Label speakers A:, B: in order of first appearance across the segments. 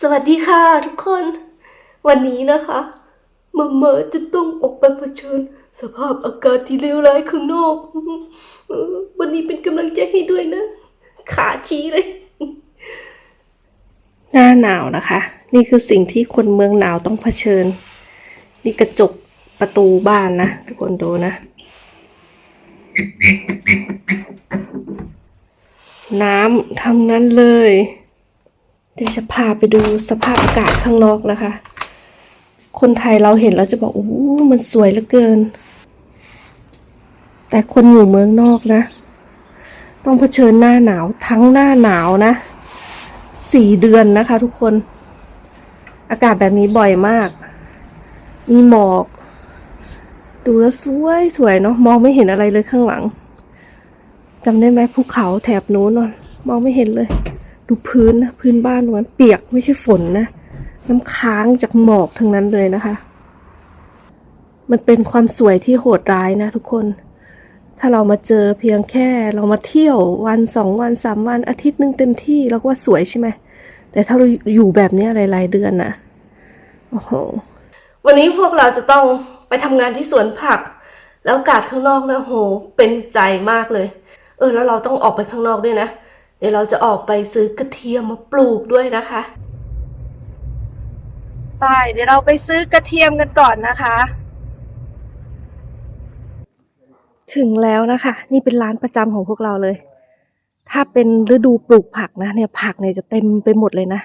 A: สวัสดีค่ะทุกคน วันนี้นะคะมาเมอจะต้องออกไปเผชิญ สภาพอากาศที่เลวร้ายข้างนอก วันนี้เป็นกำลังใจให้ด้วยนะ ขาชี้เลย หน้าหนาวนะคะ นี่คือสิ่งที่คนเมืองหนาวต้องเผชิญ นี่กระจกประตูบ้านนะทุกคนดูนะ น้ำทั้งนั้นเลย เดี๋ยวจะพาไปดูสภาพอากาศข้างนอกนะคะ คนไทยเราเห็นแล้วจะบอกโอ้มันสวยเหลือเกิน แต่คนอยู่เมืองนอกนะ ต้องเผชิญหน้าหนาวทั้งหน้าหนาวนะสี่เดือนนะคะทุกคน อากาศแบบนี้บ่อยมาก มีหมอก ดูแล้วสวยสวยเนาะมองไม่เห็นอะไรเลยข้างหลังจำได้ไหมภูเขาแถบนู้นนนมองไม่เห็นเลย ดูพื้นนะพื้นบ้านตรงนั้นเปียกไม่ใช่ฝนนะ น้ำค้างจากหมอกทั้งนั้นเลยนะคะ มันเป็นความสวยที่โหดร้ายนะทุกคน ถ้าเรามาเจอเพียงแค่เรามาเที่ยววันสองวันสามวันอาทิตย์หนึ่งเต็มที่เราก็ว่าสวยใช่ไหมแต่ถ้าเราอยู่แบบนี้หลาย ๆ เดือนนะโอ้โหวันนี้พวกเราจะต้องไปทำงานที่สวนผัก แล้วอากาศข้างนอกนะโหเป็นใจมากเลย เออแล้วเราต้องออกไปข้างนอกด้วยนะ เดี๋ยวเราจะออกไปซื้อกระเทียมมาปลูกด้วยนะคะ ไปเดี๋ยวเราไปซื้อกระเทียมกันก่อนนะคะ ถึงแล้วนะคะ นี่เป็นร้านประจำของพวกเราเลย ถ้าเป็นฤดูปลูกผักนะเนี่ยผักเนี่ยจะเต็มไปหมดเลยนะ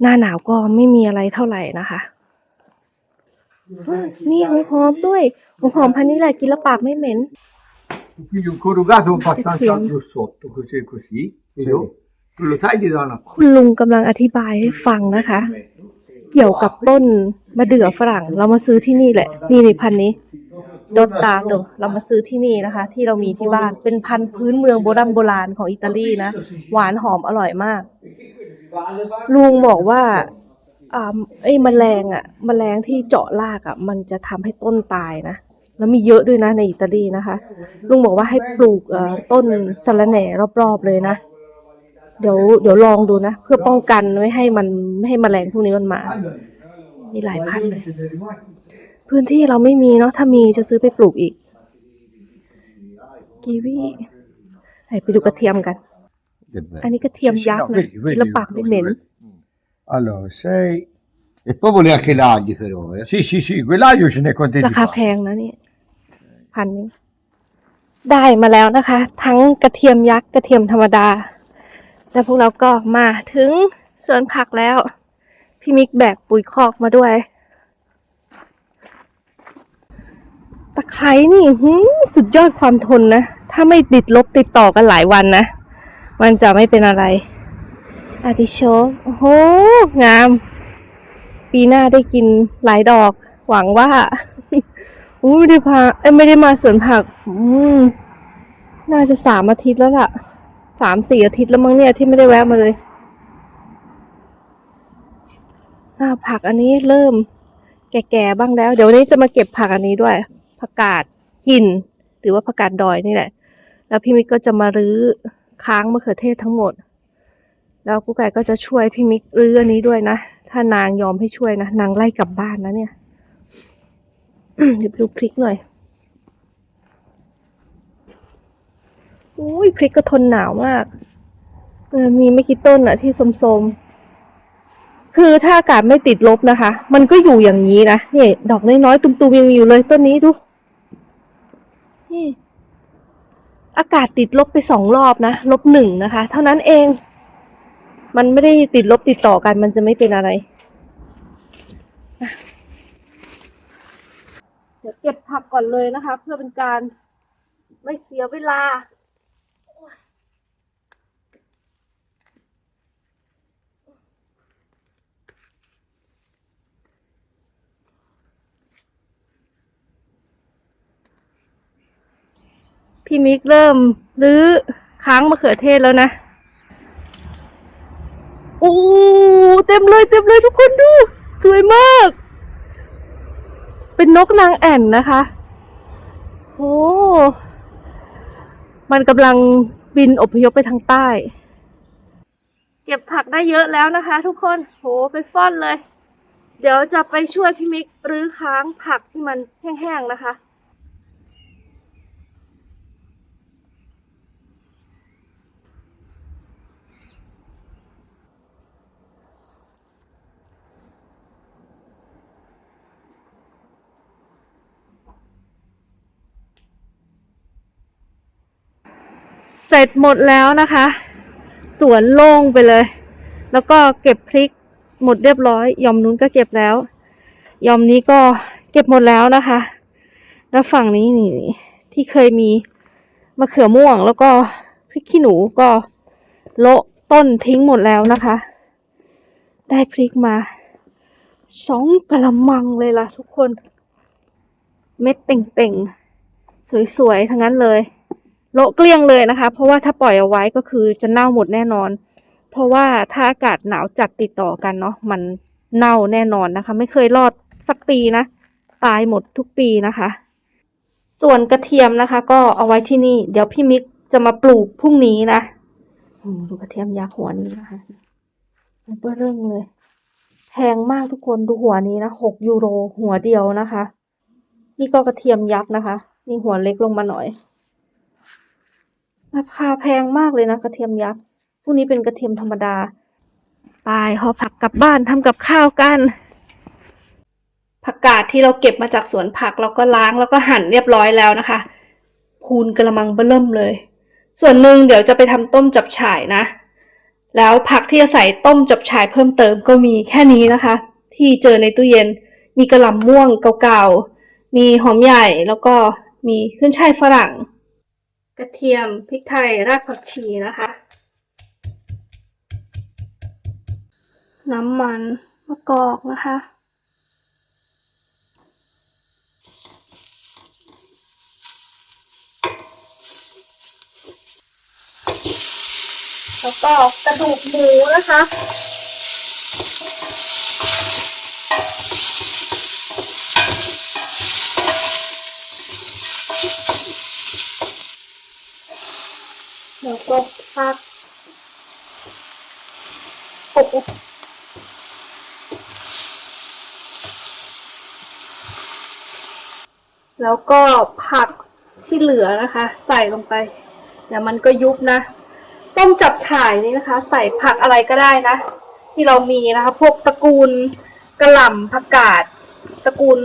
A: หน้าหนาวก็ไม่มีอะไรเท่าไหร่นะคะเฮ้ยนี่หัวหอมด้วยหัวหอมพันธุ์นี้แหละกินแล้วปากไม่เหม็น
B: Quindi un corrugato abbastanza
A: Attenzione.
B: grossotto, così e così, vedo? Tu lo tagli da una
A: คุณลุงกำลังอธิบายให้ฟังนะคะ เกี่ยวกับต้นมะเดื่อฝรั่ง เรามาซื้อที่นี่แหละ นี่ในพันธุ์นี้ดดตาตัวเรามาซื้อที่นี่นะคะ ที่เรามีที่บ้านเป็นพันธุ์พื้นเมืองโบราณโบราณของอิตาลีนะ หวานหอมอร่อยมาก ลุงบอกว่าอ่าไอ้แมลงอะแมลงที่เจาะรากอะ มันจะทำให้ต้นตายนะ แล้วมีเยอะด้วยนะในอิตาลีนะคะ ลุงบอกว่าให้ปลูกเอ่อต้นสะระแหน่รอบๆเลยนะ เดี๋ยวเดี๋ยวลองดูนะ เพื่อป้องกันไม่ให้มันไม่ให้แมลงพวกนี้มันมา มีหลายพันธุ์เลย พื้นที่เราไม่มีเนาะถ้ามีจะซื้อไปปลูกอีก กีวีไหนไปดูกระเทียมกัน อันนี้กระเทียมยักษ์นะกินแล้วปากไม่เหม็น
B: Allora, sei...
C: E poi vuole anche l'aglio però, eh.
B: Sì, sì, sì, quell'aglio ce n'è quantità
A: รา
B: di
A: คา
B: fare.
A: แพันนี้ ได้มาแล้วนะคะ ทั้งกระเทียมยักษ์กระเทียมธรรมดา แล้วพวกเราก็มาถึงสวนผักแล้ว พี่มิกแบกปุ๋ยคอกมาด้วย ตะไคร้นี่สุดยอดความทนนะ ถ้าไม่ติดลบติดต่อกันหลายวันนะ มันจะไม่เป็นอะไร อาติโชกโอ้โหงาม ปีหน้าได้กินหลายดอก หวังว่า อู้ไม่ได้พาเอ้ยไม่ได้มาสวนผัก อืมน่าจะสามอาทิตย์แล้วล่ะสามสี่อาทิตย์แล้วมั้งเนี่ยที่ไม่ได้แวะมาเลยอ่าผักอันนี้เริ่ม แก่ๆบ้างแล้ว เดี๋ยววันนี้จะมาเก็บผักอันนี้ด้วยผักกาดหิน หรือว่าผักกาดดอยนี่แหละ แล้วพี่มิกก็จะมารื้อค้างมะเขือเทศทั้งหมด แล้วกูไก่ก็จะช่วยพี่มิกรื้ออันนี้ด้วยนะ ถ้านางยอมให้ช่วยนะนางไล่กลับบ้านนะเนี่ย เดี๋ยวดูพริกหน่อยอุ้ยพริกก็ทนหนาวมาก เออมีไม่กี่ต้นอะที่สมๆคือถ้าอากาศไม่ติดลบนะคะ มันก็อยู่อย่างนี้นะนี่ดอกน้อยๆตุ่มๆยังมีอยู่เลยต้นนี้ดูนี่อากาศติดลบไปสองรอบนะลบหนึ่งนะคะ เท่านั้นเอง มันไม่ได้ติดลบติดต่อกัน มันจะไม่เป็นอะไรนะ เดี๋ยวเก็บผักก่อนเลยนะคะ เพื่อเป็นการไม่เสียเวลา พี่มิกเริ่มรื้อค้างมะเขือเทศแล้วนะโอ้เต็มเลยเต็มเลยทุกคนดู สวยมาก เป็นนกนางแอ่นนะคะ โอ้ มันกำลังบินอพยพไปทางใต้ เก็บผักได้เยอะแล้วนะคะ ทุกคน โห เป็นฟ่อนเลย เดี๋ยวจะไปช่วยพี่มิกรื้อค้างผักที่มันแห้งๆนะคะ เสร็จหมดแล้วนะคะ สวนโล่งไปเลย แล้วก็เก็บพริกหมดเรียบร้อย ยอมนู้นก็เก็บแล้ว ยอมนี้ก็เก็บหมดแล้วนะคะ แล้วฝั่งนี้นี่ที่เคยมีมะเขือม่วง แล้วก็พริกขี้หนูก็โละต้นทิ้งหมดแล้วนะคะ ได้พริกมาสองกะละมังเลยล่ะทุกคน เม็ดเต่งๆ สวยๆ ทั้งนั้นเลย โละเกลี้ยงเลยนะคะ เพราะว่าถ้าปล่อยเอาไว้ก็คือจะเน่าหมดแน่นอน เพราะว่าถ้าอากาศหนาวจัดติดต่อกันเนาะมันเน่าแน่นอนนะคะ ไม่เคยรอดสักปีนะ ตายหมดทุกปีนะคะ ส่วนกระเทียมนะคะ ก็เอาไว้ที่นี่ เดี๋ยวพี่มิกจะมาปลูกพรุ่งนี้นะดูกระเทียมยักษ์หัวนี้นะคะมันเบ้อเริ่องเลยแพงมากทุกคนดูหัวนี้นะหกยูโรหัวเดียวนะคะ นี่ก็กระเทียมยักษ์นะคะ นี่หัวเล็กลงมาหน่อย ราคาแพงมากเลยนะกระเทียมยักษ์พวกนี้เป็นกระเทียมธรรมดา ไปห่อผักกลับบ้านทำกับข้าวกัน ผักกาดที่เราเก็บมาจากสวนผักเราก็ล้างแล้วก็หั่นเรียบร้อยแล้วนะคะ พูนกระมังเบิ่มเลย ส่วนหนึ่งเดี๋ยวจะไปทำต้มจับฉ่ายนะ แล้วผักที่จะใส่ต้มจับฉ่ายเพิ่มเติมก็มีแค่นี้นะคะ ที่เจอในตู้เย็น มีกระหล่ำม่วงเก่าๆ มีหอมใหญ่แล้วก็มีขึ้นช่ายฝรั่ง กระเทียมพริกไทยรากผักชีนะคะ น้ำมันมะกอกนะคะแล้วก็กระดูกหมูนะคะ แล้วก็ผักโอ้แล้วก็ผักที่เหลือนะคะ ใส่ลงไปเดี๋ยวมันก็ยุบนะต้มจับฉ่ายนี่นะคะ ใส่ผักอะไรก็ได้นะ ที่เรามีนะคะ พวกตระกูลกระหล่ำผักกาดตระกูล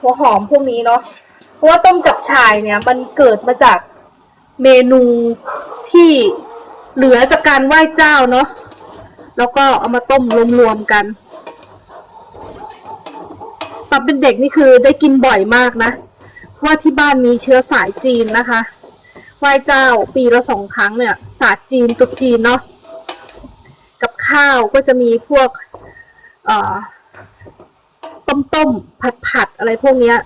A: หัวหอมพวกนี้เนาะเพราะว่าต้มจับฉ่ายเนี่ย มันเกิดมาจาก เมนูที่เหลือจากการไหว้เจ้าเนาะแล้วก็เอามาต้มรวมๆกันตอนเป็นเด็กนี่คือได้กินบ่อยมากนะเพราะว่าที่บ้านมีเชื้อสายจีนนะคะไหว้เจ้าปีละสองครั้งเนี่ย ศาสตร์จีนตรุษจีนเนาะกับข้าวก็จะมีพวกต้มต้มผัดผัดๆอะไรพวกเนี้ย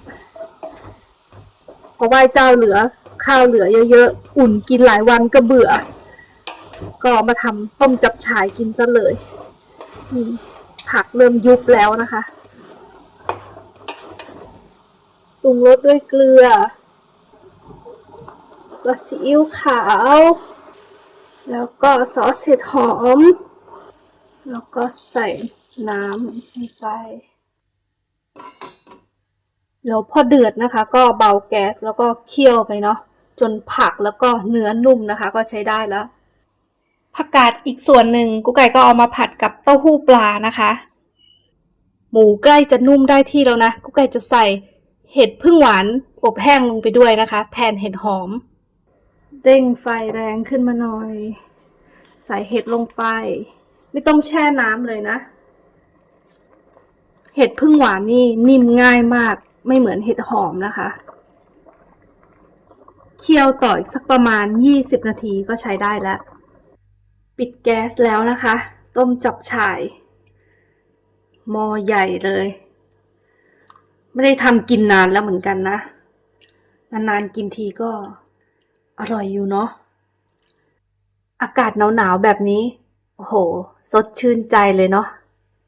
A: พอไหว้เจ้าเหลือ ข้าวเหลือเยอะๆ อุ่นกินหลายวันก็เบื่อ ก็มาทำต้มจับฉายกินซะเลยผักเริ่มยุบแล้วนะคะปรุงรสด้วยเกลือก็ซีอิ๊วขาว แล้วก็ซอสเห็ดหอม แล้วก็ใส่น้ำลงไปแล้วพอเดือดนะคะ ก็เบาแก๊สแล้วก็เคี่ยวไปเนาะ จนผักแล้วก็เนื้อนุ่มนะคะ ก็ใช้ได้แล้ว ผักกาดอีกส่วนหนึ่งกุ๊กไก่ก็เอามาผัดกับเต้าหู้ปลานะคะ หมูใกล้จะนุ่มได้ที่แล้วนะกุ๊กไก่จะใส่เห็ดพึ่งหวานอบแห้งลงไปด้วยนะคะ แทนเห็ดหอม เร่งไฟแรงขึ้นมาหน่อย ใส่เห็ดลงไป ไม่ต้องแช่น้ำเลยนะ เห็ดพึ่งหวานนี่นิ่มง่ายมากไม่เหมือนเห็ดหอมนะคะ เคี่ยวต่ออีกสักประมาณ 20 นาทีก็ใช้ได้แล้ว ปิดแก๊สแล้วนะคะ ต้มจับฉ่ายหม้อใหญ่เลย ไม่ได้ทำกินนานแล้วเหมือนกันนะ นานๆกินทีก็อร่อยอยู่เนาะอากาศหนาวๆแบบนี้ โอ้โห สดชื่นใจเลยเนาะ